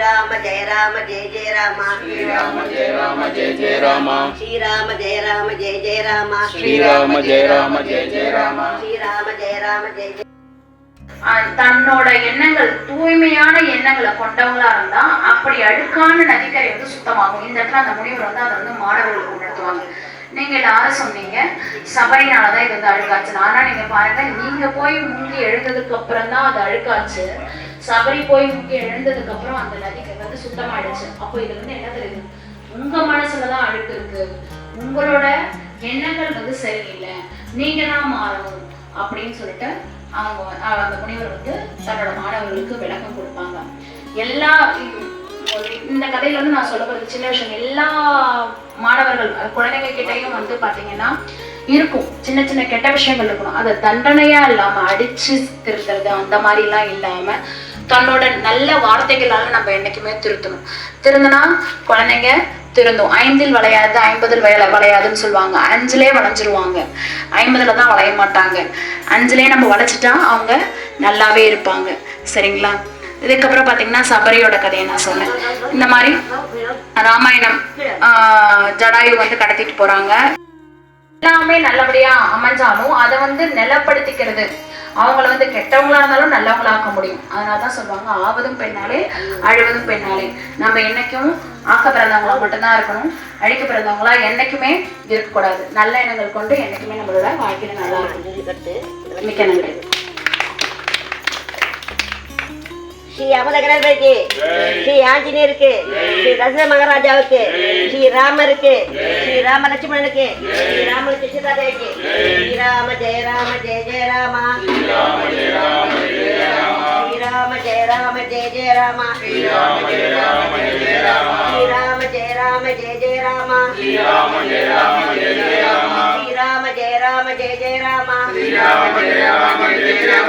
ஸ்ரீராம ஜெய ராம ஜெய ஜெய ராமா. ஸ்ரீராம ஜெய ராம ஜெய ஜெய ராம. ஸ்ரீராம ஜெய ராம ஜெய ஜெய ராமா. ஸ்ரீராம ஜெய ராம ஜெய ஜெய ராம. ஸ்ரீராம ஜெய ராம ஜெய ஜெய தன்னோட எண்ணங்கள் தூய்மையான எண்ணங்களை கொண்டவங்களா இருந்தா அப்படி அழுக்கான நதிக்கரை வந்து சுத்தமாகும். இந்த இடத்துல அந்த முனிவர் வந்து அதை வந்து மாணவர்களுக்கு உணர்த்துவாங்க. நீங்க எல்லாரும் சொன்னீங்க? சபரினாலதான் இது வந்து அழுக்காச்சு. ஆனா நீங்க பாருங்க நீங்க போய் முங்கி எழுந்ததுக்கு அப்புறம் தான் அது அழுக்காச்சு. சபரி போய் முக்கி எழுந்ததுக்கு அப்புறம் அந்த நதிக்கு வந்து சுத்தமாயிடுச்சு. அப்போ இது வந்து என்ன தெரியுது? உங்க மனசுலதான் அழுக்கு இருக்கு. உங்களோட எண்ணங்கள் வந்து சரியில்லை. நீங்க தான் மாறணும் அப்படின்னு சொல்லிட்டு அவங்க அந்த முனிவர் வந்து தன்னோட மாணவர்களுக்கு விளக்கம் கொடுப்பாங்க. எல்லா இந்த கதையில வந்து நான் சொல்ல போறது சின்ன விஷயம். எல்லா மாணவர்கள் குழந்தைங்க கிட்டயும் வந்து பாத்தீங்கன்னா இருக்கும். சின்ன சின்ன கெட்ட விஷயங்கள் இருக்கணும். அதை தண்டனையா இல்லாம அடிச்சு திருத்துறது அந்த மாதிரி எல்லாம் இல்லாம தன்னோட நல்ல வார்த்தைகளால நம்ம என்னைக்குமே திருத்தணும். திருந்தினா குழந்தைங்க திருந்தும். ஐந்தில் வளையாது ஐம்பதில் வயல வளையாதுன்னு சொல்லுவாங்க. அஞ்சுலே வளைஞ்சிருவாங்க. ஐம்பதுல தான் வளைய மாட்டாங்க. அஞ்சுலே நம்ம வளைச்சிட்டா அவங்க நல்லாவே இருப்பாங்க. சரிங்களா? இதுக்கப்புறம் பார்த்தீங்கன்னா சபரியோட கதையை நான் சொன்னேன். இந்த மாதிரி ராமாயணம் ஆஹ், ஜடாயு வந்து கடத்திட்டு போறாங்க. எல்லாமே நல்லபடியா அமைஞ்சாலும் அதை வந்து நிலப்படுத்திக்கிறது. அவங்கள வந்து கெட்டவங்களா இருந்தாலும் நல்லவங்களா ஆக்க முடியும். அதனாலதான் சொல்லுவாங்க ஆவதும் பெண்ணாலே அழுவதும் பெண்ணாலே. நம்ம என்னைக்கும் ஆக்க பிறந்தவங்களா மட்டும்தான் இருக்கணும். அழிக்க பிறந்தவங்களா என்னைக்குமே இருக்கக்கூடாது. நல்ல எண்ணங்கள் கொண்டு என்னைக்குமே நம்மளோட வாழ்க்கையில நல்லா இருக்கும் மிக்க நன்றி. ஸ்ரீ அமல கணபதிக்கு ஸ்ரீ ஆஞ்சநேயருக்கு ஸ்ரீ தசர மகாராஜாவுக்கு ஸ்ரீ ராமருக்கு ஸ்ரீ ராம லட்சுமணனுக்கு ஸ்ரீ ராம லட்சுமி சீதாதேவிக்கு ஸ்ரீராம ஜெய ராம ஜெய ஜெய ராமா ஸ்ரீராம ஜெய ராம ஜெய ஜெய ராமா ஸ்ரீராம ஜெய ராம ஜெய ஜெய ராமா ஸ்ரீராம ஜெய ராம ஜெய ஜெய ராமா ஸ்ரீராம ஜெய ராம ஜெய ஜெய ராமா ஸ்ரீராம ஜெய ராம ஜெய ஜெய ராமா ஸ்ரீராம ஜெய ராம ஜெய ஜெய ராமா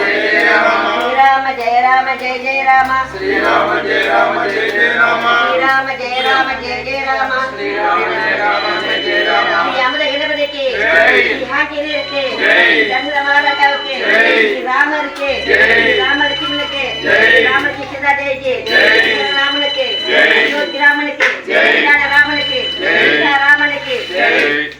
के यहाँ के के चंद्रमाता के रामर के रामर किन्न के रामर की सीता जय के रामन के ज्योति रामन के रामन के रामन के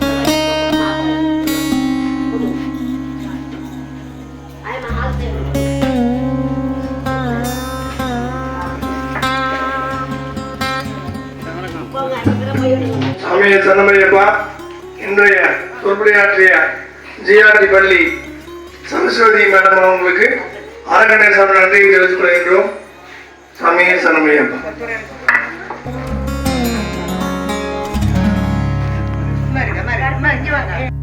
சுவாமியை சொன்ன இன்றைய சொற்புரையாற்றிய ஜிஆர்டி பள்ளி சரஸ்வதி மேடம் அவங்களுக்கு அரங்கணேச நன்றியை தெரிவித்துக் கொள்கின்றோம். சுவாமியை சனமையப்பா இருக்கா